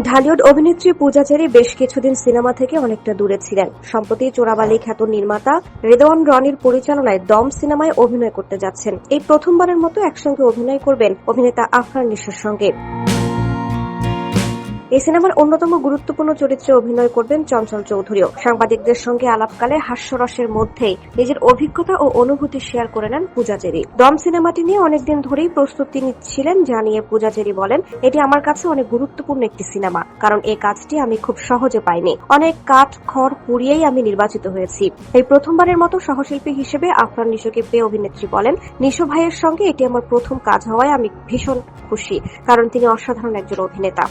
ঢালিউড অভিনেত্রী পূজা চেরি বেশ কিছুদিন সিনেমা থেকে অনেকটা দূরে ছিলেন। সম্প্রতি চোরাবালি খ্যাত নির্মাতা রেদওয়ান রনির পরিচালনায় দম সিনেমায় অভিনয় করতে যাচ্ছেন। এই প্রথমবারের মতো একসঙ্গে অভিনয় করবেন অভিনেতা আফরান নিশোর সঙ্গে। এই সিনেমার অন্যতম গুরুত্বপূর্ণ চরিত্রে অভিনয় করবেন চঞ্চল চৌধুরীও। সাংবাদিকদের সঙ্গে আলাপকালে হাস্যরসের মধ্যেই নিজের অভিজ্ঞতা ও অনুভূতি শেয়ার করে নেন পূজাচেরি। দম সিনেমাটি নিয়ে অনেকদিন ধরেই প্রস্তুতি নিচ্ছিলেন, জানিয়ে পূজাচেরি বলেন, এটি আমার কাছে অনেক গুরুত্বপূর্ণ একটি সিনেমা, কারণ এই কাজটি আমি খুব সহজে পাইনি। অনেক কাঠ, খড় পুড়িয়েই আমি নির্বাচিত হয়েছি। এই প্রথমবারের মতো সহশিল্পী হিসেবে আফরান নিশোকে পেয়ে অভিনেত্রী বলেন, নিশো ভাইয়ের সঙ্গে এটি আমার প্রথম কাজ হওয়ায় আমি ভীষণ খুশি, কারণ তিনি অসাধারণ একজন অভিনেতা।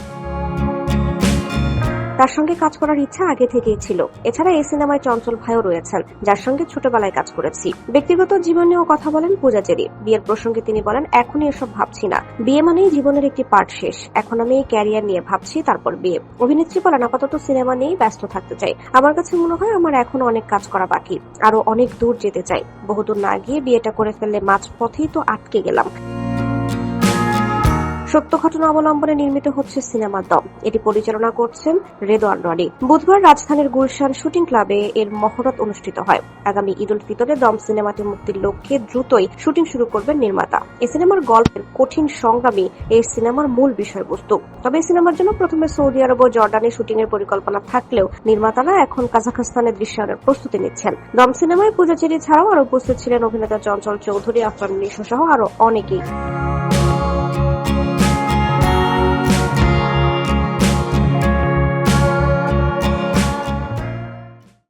তার সঙ্গে কাজ করার ইচ্ছা আগে থেকেই ছিল। এছাড়া এই সিনেমায় চঞ্চল ভাইও রয়েছেন, যার সঙ্গে ছোটবেলায় কাজ করেছি। ব্যক্তিগত জীবন নিয়েও কথা বলেন পূজাচেরি। বিয়ের প্রসঙ্গে তিনি বলেন, এখনই এসব ভাবছি না। বিয়ে মানেই জীবনের একটি পার্ট শেষ। এখন আমি এই ক্যারিয়ার নিয়ে ভাবছি, তারপর বিয়ে। অভিনেত্রী বলেন, আপাতত সিনেমা নিয়েই ব্যস্ত থাকতে চাই। আমার কাছে মনে হয় আমার এখনও অনেক কাজ করা বাকি। আরও অনেক দূর যেতে চাই। বহুদূর না গিয়ে বিয়েটা করে ফেললে মাঝ পথেই তো আটকে গেলাম। সত্য ঘটনা অবলম্বনে নির্মিত হচ্ছে সিনেমা দম। এটি পরিচালনা করছেন রেদওয়ান রনি। বুধবার রাজধানীর গুলশান শুটিং ক্লাবে এর মহরত অনুষ্ঠিত হয়। আগামী ঈদ উল ফিতরে দম সিনেমাটি মুক্তির লক্ষ্যে দ্রুতই শুটিং শুরু করবেন নির্মাতা। এই সিনেমার গল্পের কঠিন সংগ্রামী এই সিনেমার মূল বিষয়বস্তু। তবে এই সিনেমার জন্য প্রথমে সৌদি আরব ও জর্ডানে শুটিং এর পরিকল্পনা থাকলেও নির্মাতারা এখন কাজাখস্তানে দৃশ্যায়নের প্রস্তুতি নিচ্ছেন। দম সিনেমায় পূজাচেরি ছাড়াও আরও উপস্থিত ছিলেন অভিনেতা চঞ্চল চৌধুরী, আফরান নিশো সহ আরও অনেকেই।